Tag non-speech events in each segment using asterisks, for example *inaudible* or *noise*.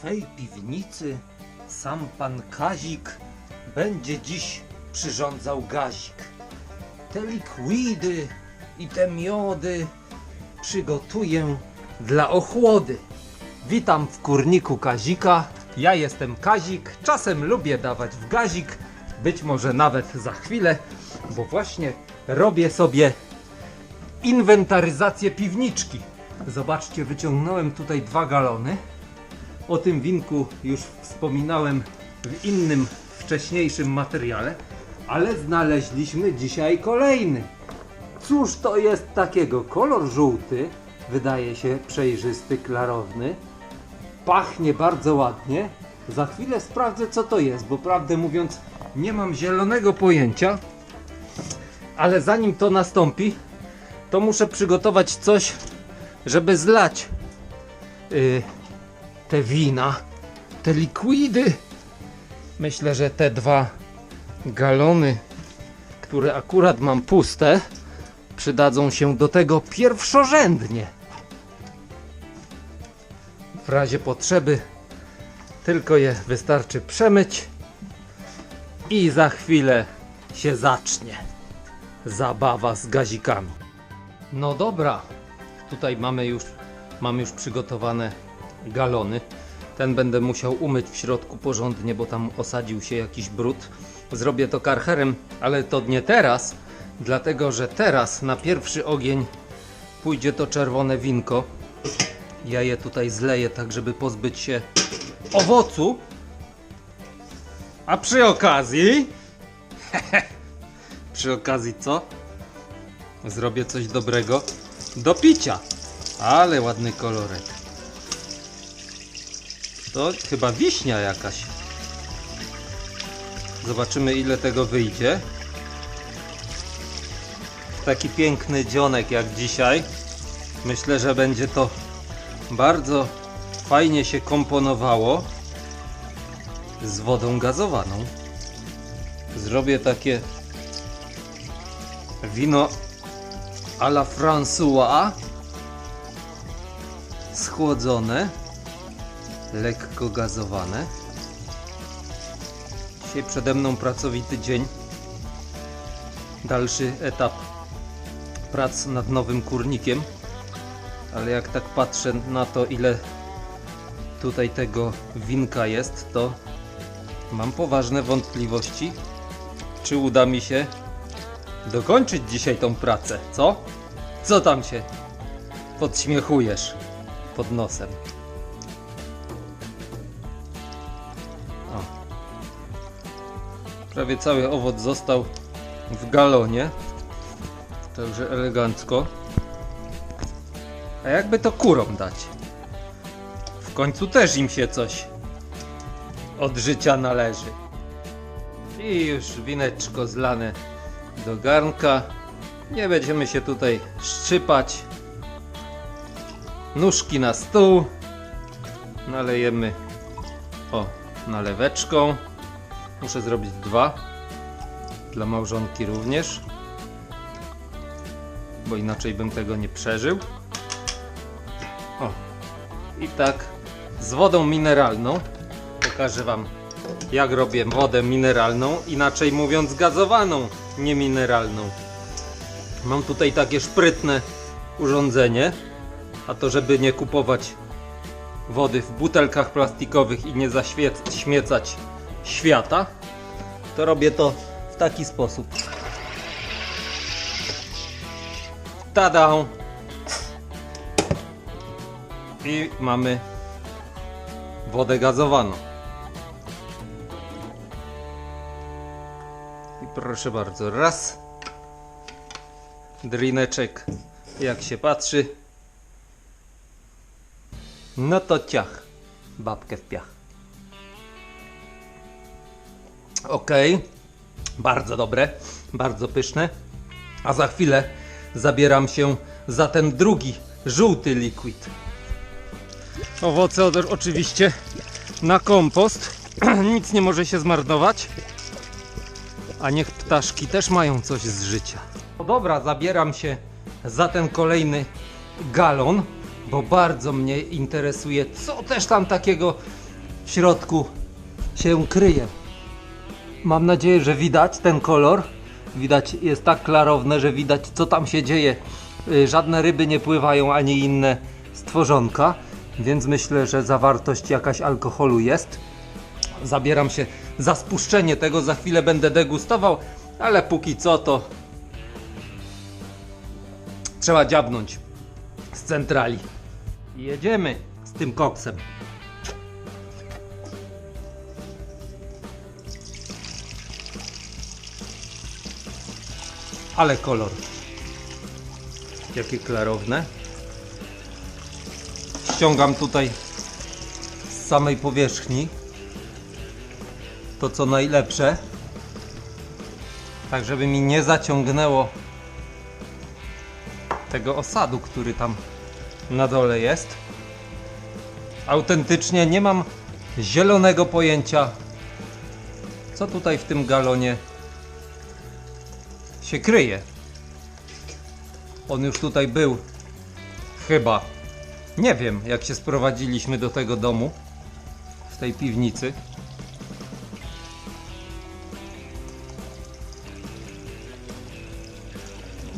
swej piwnicy sam pan Kazik będzie dziś przyrządzał gazik. Te likwidy i te miody przygotuję dla ochłody. Witam w kurniku Kazika. Ja jestem Kazik. Czasem lubię dawać w gazik, być może nawet za chwilę, bo właśnie robię sobie inwentaryzację piwniczki. Zobaczcie, wyciągnąłem tutaj dwa galony. O tym winku już wspominałem w innym wcześniejszym materiale, ale znaleźliśmy dzisiaj kolejny. Cóż to jest takiego? Kolor żółty, wydaje się przejrzysty, klarowny. Pachnie bardzo ładnie. Za chwilę sprawdzę co to jest, bo prawdę mówiąc nie mam zielonego pojęcia. Ale zanim to nastąpi, to muszę przygotować coś, żeby zlać yy, te wina, te likwidy. Myślę, że te dwa galony, które akurat mam puste, przydadzą się do tego pierwszorzędnie. W razie potrzeby tylko je wystarczy przemyć i za chwilę się zacznie zabawa z gazikami. No dobra, tutaj mamy już, mam już przygotowane galony. Ten będę musiał umyć w środku porządnie, bo tam osadził się jakiś brud. Zrobię to karcherem, ale to nie teraz, dlatego że teraz na pierwszy ogień pójdzie to czerwone winko. Ja je tutaj zleję tak, żeby pozbyć się owocu. A przy okazji *laughs* przy okazji co? Zrobię coś dobrego do picia. Ale ładny kolorek. To chyba wiśnia jakaś. Zobaczymy ile tego wyjdzie. Taki piękny dzionek jak dzisiaj. Myślę, że będzie to bardzo fajnie się komponowało z wodą gazowaną. Zrobię takie wino a la François schłodzone lekko gazowane dzisiaj przede mną pracowity dzień dalszy etap prac nad nowym kurnikiem ale jak tak patrzę na to ile tutaj tego winka jest to mam poważne wątpliwości czy uda mi się dokończyć dzisiaj tą pracę, co? Co tam się podśmiechujesz pod nosem? Prawie cały owoc został w galonie. Także elegancko. A jakby to kurom dać? W końcu też im się coś od życia należy. I już wineczko zlane do garnka. Nie będziemy się tutaj szczypać. Nóżki na stół. Nalejemy o naleweczką. Muszę zrobić dwa. Dla małżonki również. Bo inaczej bym tego nie przeżył. O. I tak z wodą mineralną. Pokażę Wam jak robię wodę mineralną, inaczej mówiąc gazowaną, nie mineralną. Mam tutaj takie szprytne urządzenie, a to żeby nie kupować wody w butelkach plastikowych i nie zaśmiecać świata, to robię to w taki sposób. Tada! I mamy wodę gazowaną. I proszę bardzo, raz. Drineczek, jak się patrzy. No to ciach. Babkę w piach. Ok. Bardzo dobre, bardzo pyszne. A za chwilę zabieram się za ten drugi, żółty liquid. Owoce oczywiście na kompost. *clears throat* Nic nie może się zmarnować. A niech ptaszki też mają coś z życia. No dobra, zabieram się za ten kolejny galon, bo bardzo mnie interesuje, co też tam takiego w środku się kryje. Mam nadzieję, że widać ten kolor. Widać, jest tak klarowne, że widać co tam się dzieje. Y, Żadne ryby nie pływają, ani inne stworzonka, więc myślę, że zawartość jakaś alkoholu jest. Zabieram się za spuszczenie tego, za chwilę będę degustował, ale póki co to trzeba dziabnąć z centrali. Jedziemy z tym koksem. Ale kolor. Jakie klarowne. Ściągam tutaj z samej powierzchni to co najlepsze. Tak żeby mi nie zaciągnęło tego osadu, który tam na dole jest. Autentycznie nie mam zielonego pojęcia, co tutaj w tym galonie się kryje. On już tutaj był. Chyba. Nie wiem, jak się sprowadziliśmy do tego domu. W tej piwnicy.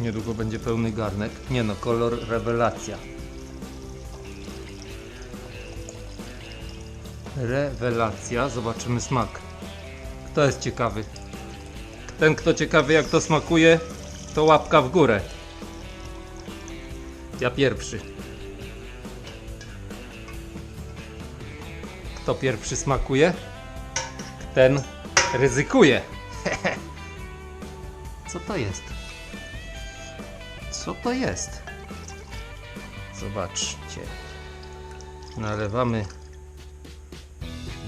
Niedługo będzie pełny garnek. Nie no, kolor rewelacja. Rewelacja. Zobaczymy smak. Kto jest ciekawy? Ten, kto ciekawy jak to smakuje, to łapka w górę. Ja pierwszy. Kto pierwszy smakuje? Ten ryzykuje. *laughs* Co to jest? Co to jest? Zobaczcie. Nalewamy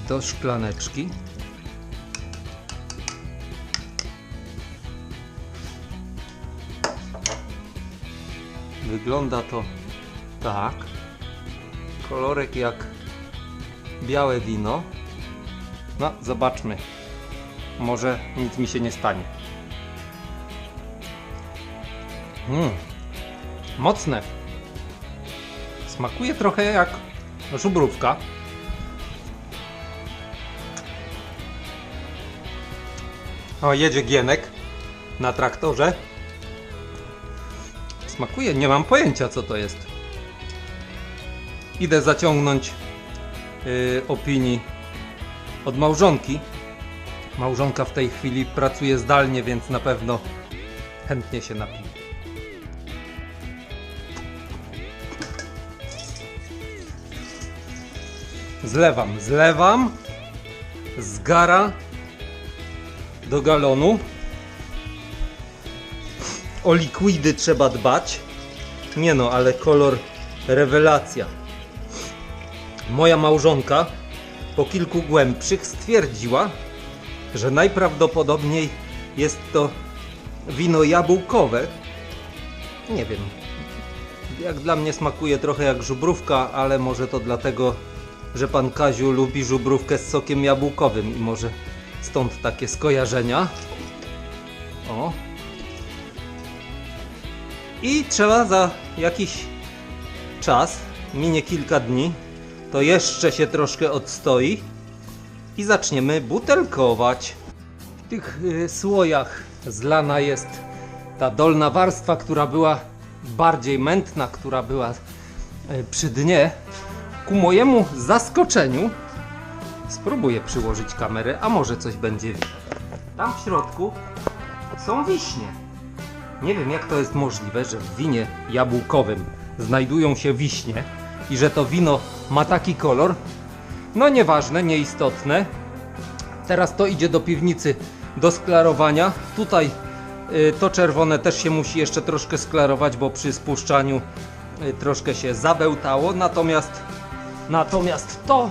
do szklaneczki. Wygląda to tak. Kolorek jak białe wino. No, zobaczmy. Może nic mi się nie stanie. Mm. Mocne. Smakuje trochę jak żubrówka. O, jedzie Gienek na traktorze. Smakuje, nie mam pojęcia co to jest. Idę zaciągnąć yy, opinii od małżonki. Małżonka w tej chwili pracuje zdalnie, więc na pewno chętnie się napije. Zlewam, zlewam z gara do galonu. O likwidy trzeba dbać. Nie no, ale kolor rewelacja. Moja małżonka po kilku głębszych stwierdziła, że najprawdopodobniej jest to wino jabłkowe. Nie wiem. Jak dla mnie smakuje trochę jak żubrówka, ale może to dlatego, że pan Kaziu lubi żubrówkę z sokiem jabłkowym i może stąd takie skojarzenia. I trzeba za jakiś czas, minie kilka dni, to jeszcze się troszkę odstoi i zaczniemy butelkować. W tych y, słojach zlana jest ta dolna warstwa, która była bardziej mętna, która była y, przy dnie. Ku mojemu zaskoczeniu spróbuję przyłożyć kamerę, a może coś będzie widać. Tam w środku są wiśnie. Nie wiem jak to jest możliwe, że w winie jabłkowym znajdują się wiśnie i że to wino ma taki kolor. No nieważne, nieistotne. Teraz to idzie do piwnicy do sklarowania. Tutaj y, to czerwone też się musi jeszcze troszkę sklarować, bo przy spuszczaniu y, troszkę się zabełtało. Natomiast, natomiast to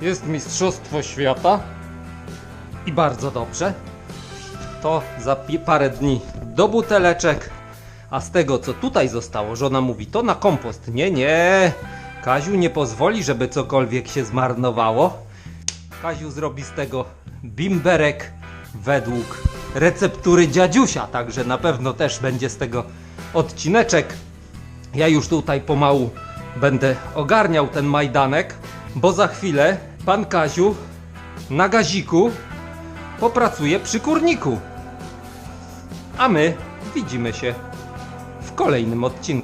jest Mistrzostwo Świata i bardzo dobrze. To za parę dni do buteleczek. A z tego co tutaj zostało, żona mówi to na kompost. Nie, nie. Kaziu nie pozwoli, żeby cokolwiek się zmarnowało. Kaziu zrobi z tego bimberek według receptury dziadziusia, także na pewno też będzie z tego odcineczek. Ja już tutaj pomału będę ogarniał ten majdanek, bo za chwilę pan Kaziu na gaziku popracuje przy kurniku. A my widzimy się w kolejnym odcinku.